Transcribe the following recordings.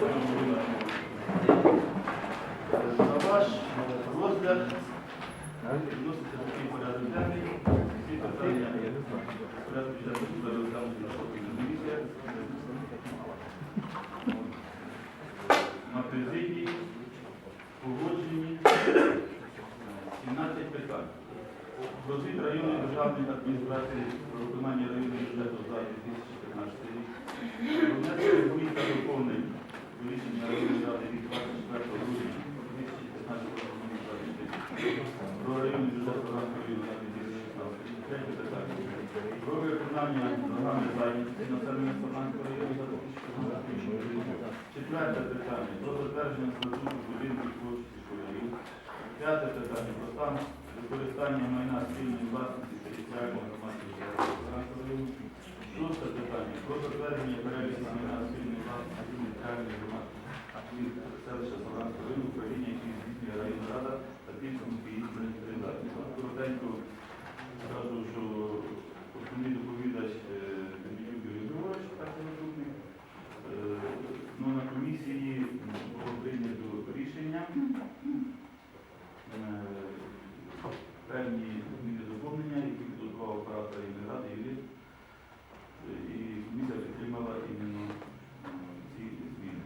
На ваш розгляд вноситься такий порядок денний. На президії погоджені 17 питань. Про звіт районної державної адміністрації про виконання районного бюджету за 2015 рік. Про внесення змін та доповнень до рішення районної ради від 24 грудня 2015 року номер 26 про районний бюджет Луганської районної ради 2016 рік. Третє питання. Про виконання програми зайнятості населення Луганського району за 2016 рік. Четверте питання. Про затвердження статуту творчості школярів. П'яте питання. Про стан використання майна спільної власності територіальної громадської Луганського. Шосте питання. Про затвердження переліку майна спільної власності територіальної громадської селища Солганського району, управління, які здійснює районна рада та підсумки їх інвентаризації. Коротенько скажу, що основний доповідач е, Дмитрюк Юрій Григорович, так заступник. Е, Ну, на комісії було прийнято рішення е, певні зміни доповнення, які підготував оператор районної ради Юрій. І комісія підтримала іменно е, ці зміни.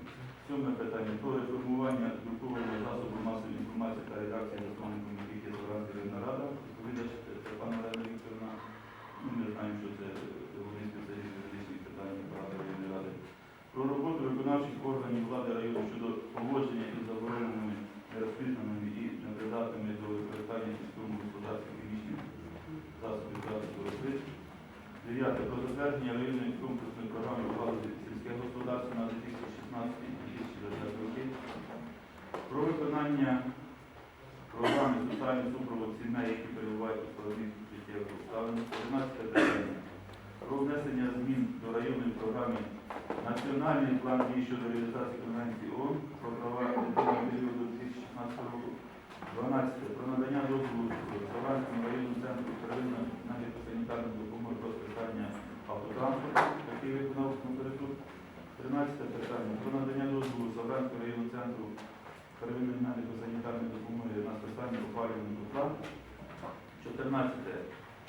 Сьоме питання про реформування друкованого засобу масової інформації та редакції засновником яких є Слов'янська районна рада. Відповідач Степана Олена Вікторовна. Ну, Ми знаємо, що це головний спеціаліст юридичних питань апарату районної ради. Про роботу виконавчих органів влади району щодо поводження із забороненими, нерозпізнаними і непридатними до використання сільському господарстві хімічних засобів захисту рослин. Дев'яте. Про затвердження районної комплексної програми галузі сільське господарство на 2016-2020 роки. Про виконання програми соціальний супровод сімей, які перебувають у складних життєвих обставинах. 11 питання. Про внесення змін до районної програми Національний план дій щодо реалізації Конвенції ООН про права дитини періоду 2016 року. 12. Про надання дозволу Савранському районному центру первинної медико-санітарної допомоги про списання автотранспорту, який виконав напередок. 13 питання. Про надання дозволу Савранському районному центру первинної медико-санітарної допомоги на списання опалювального котла. 14.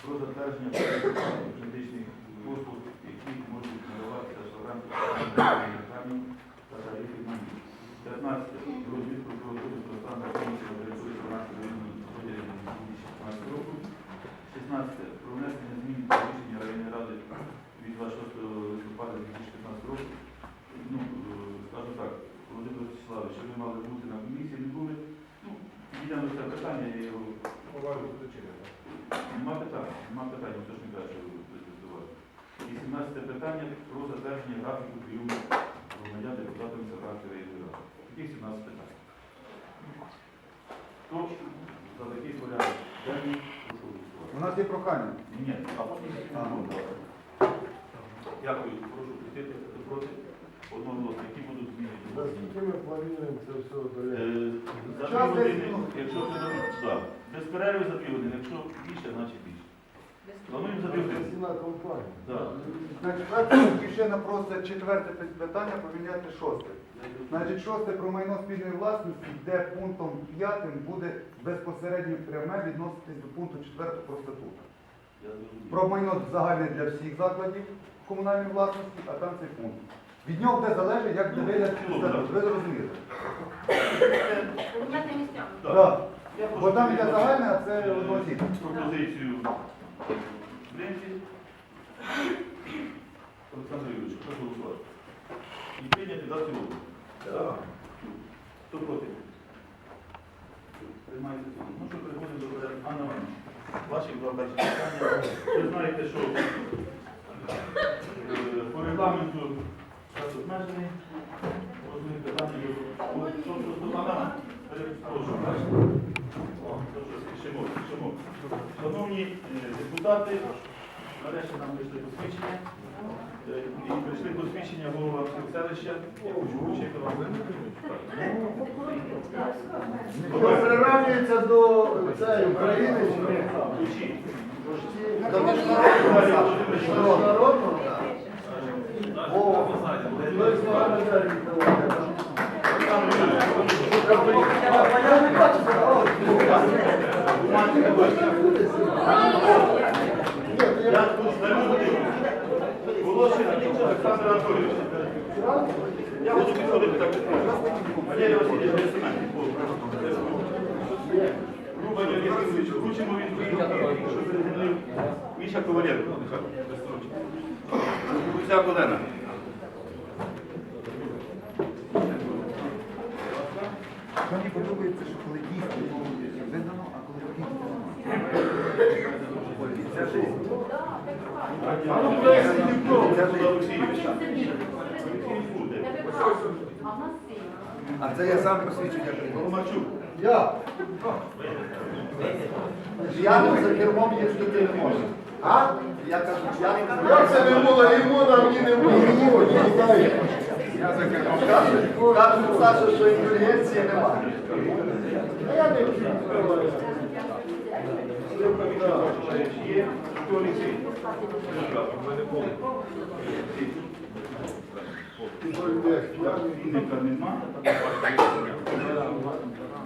Про затвердження переліку надаватися та тарифів на них. 15. Про прокуратури про стан законності на території Савранського поділі 2016 року. 16. Про внесення змін до рішення районної ради від 26 листопада 2015 року. Ну, е, скажу так, Володимир Вячеславович, ви мали бути на комісії, не були. Ну, йдемо питання, я його Нема питань, нема питань, хто ж не каже, що 18 питання про затвердження графіку прийому громадян депутатами Саратова і Ради. Таких 17 питань. Хто за такий порядок денний прошу голосувати? У нас є прохання. Ні, ні, а потім ну, Дякую, прошу прийти проти одноголосно, які будуть зміни. Наскільки ми плануємо це все доля? Е, за пів години, ну. якщо це за- без перерви за пів години, якщо більше, значить. Плануємо за дві. Ціна компанії. Так. Значить, фракція Батьківщина просить четверте питання поміняти шосте. Значить, шосте про майно спільної власності, де пунктом п'ятим буде безпосередньо пряме відноситись до пункту четвертого про статуту. Я зрозумів. Про майно загальне для всіх закладів комунальної власності, а там цей пункт. Від нього буде залежить, як буде вигляд статут. Ви? Поміняти місцями. Так. Бо там йде загальне, а це е, одноосібне. Пропозицію Бринці. Олександр Юрійович, прошу голосувати. І прийняти дати цілому. Так. Хто проти? Приймається цілому. Ну що, переходимо до порядку. Анна Івановна, ваші два перші питання. Ви знаєте, що е, по регламенту час обмежений. Кожне питання до... О, що, що, що, Анна, перепрошую. О, то що, спішимо, спішимо. Шановні е, депутати, нарешті нам прийшли посвідчення. Е, І прийшли посвідчення голова селища. Я хочу вручити вам. Приравнюється до цієї України чи ні? Ключі. До міжнародного? Міжнародного? О, ми з вами далі. Я не бачу, Я тут Волошин. Я буду підходити так. Валерій. Рубан Євгенович, вручимо він. Міша Коваленко. Гузяк Олена. Мені подобається, що коли дійсно видано, а коли дійсно Це життя. А ну, куди я сидів крову? Це Олексій Олексійович. Олексій буде. А в нас син. А це я сам посвідчення прийняв. Я. П'яним за кермом їздити не можна. А? Я кажу, п'яний Як це не було йому, а мені не було? Я не знаю. Я за кермом. Кажуть, Саша, що інтелігенції немає. А я не Є. Хто Олексій? Вінника нема.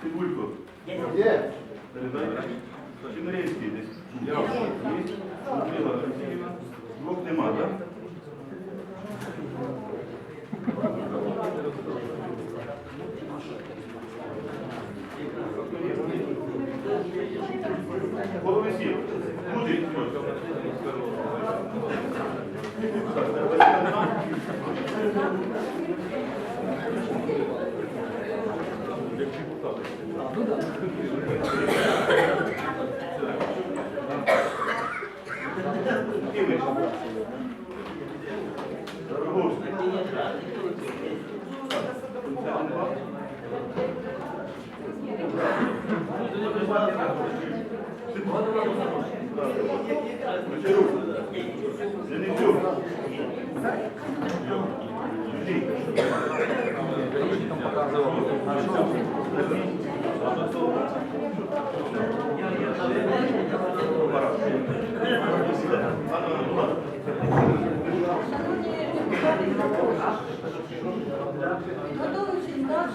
Цибулько. Є. Чемеринський десь. Людмила Олексіївна. Двох нема, так? Головисів. Буде. Івич. Готовий далі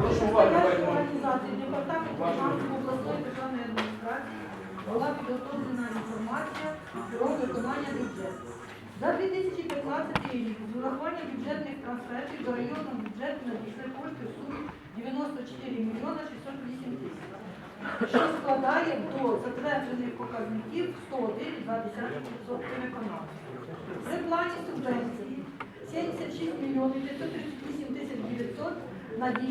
Прошу уваги, організації департаменту фінансів обласної державної адміністрації була підготовлена інформація про виконання бюджету. За 2015 рік з урахуванням бюджетних трансфертів до районного бюджету надійшли кошти в сумі 94 мільйона 608 тисяч, що складає до затверджених показників 101,2% виконання. При плані субвенції 76 мільйонів 538 тисяч 900 надійшли.